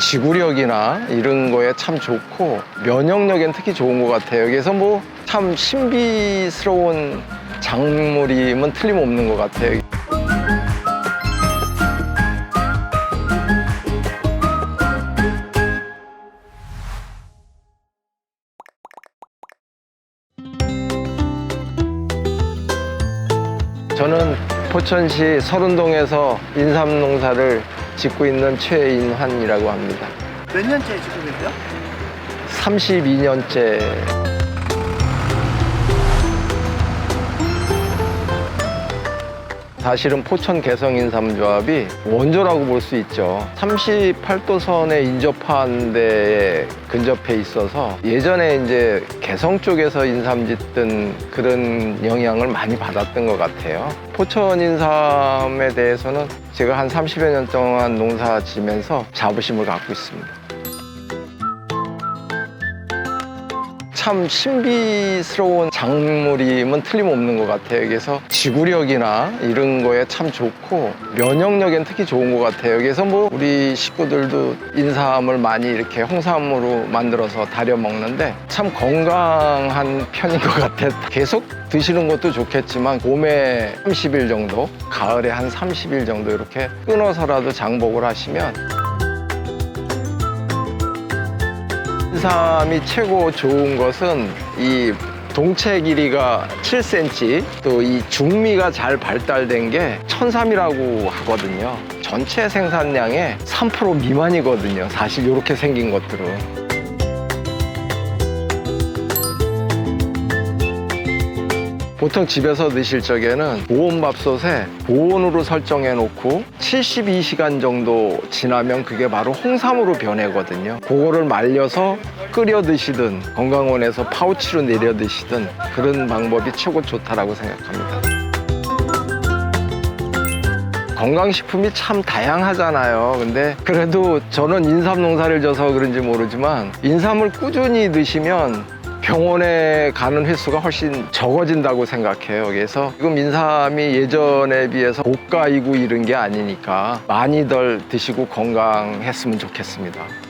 지구력이나 이런 거에 참 좋고 면역력엔 특히 좋은 것 같아요. 그래서 뭐 참 신비스러운 작물임은 틀림없는 것 같아요. 저는 포천시 서른동에서 인삼 농사를 짓고 있는 최인환이라고 합니다. 몇 년째 짓고 계세요? 32년째 사실은 포천 개성 인삼조합이 원조라고 볼 수 있죠. 38도선에 인접한 데에 근접해 있어서 예전에 이제 개성 쪽에서 인삼 짓던 그런 영향을 많이 받았던 것 같아요. 포천 인삼에 대해서는 제가 한 30여 년 동안 농사 지면서 자부심을 갖고 있습니다. 참 신비스러운 작물임은 틀림없는 것 같아요. 그래서 지구력이나 이런 거에 참 좋고 면역력엔 특히 좋은 것 같아요. 그래서 뭐 우리 식구들도 인삼을 많이 이렇게 홍삼으로 만들어서 다려 먹는데 참 건강한 편인 것 같아요. 계속 드시는 것도 좋겠지만 봄에 30일 정도, 가을에 한 30일 정도 이렇게 끊어서라도 장복을 하시면 인삼이 최고 좋은 것은 이 동체 길이가 7cm 또 이 중미가 잘 발달된 게 천삼이라고 하거든요. 전체 생산량의 3% 미만이거든요. 사실 이렇게 생긴 것들은. 보통 집에서 드실 적에는 보온밥솥에 보온으로 설정해 놓고 72시간 정도 지나면 그게 바로 홍삼으로 변해거든요. 그거를 말려서 끓여 드시든 건강원에서 파우치로 내려 드시든 그런 방법이 최고 좋다라고 생각합니다. 건강식품이 참 다양하잖아요. 근데 그래도 저는 인삼 농사를 져서 그런지 모르지만 인삼을 꾸준히 드시면 병원에 가는 횟수가 훨씬 적어진다고 생각해요. 그래서 지금 인삼이 예전에 비해서 고가이고 이런 게 아니니까 많이들 드시고 건강했으면 좋겠습니다.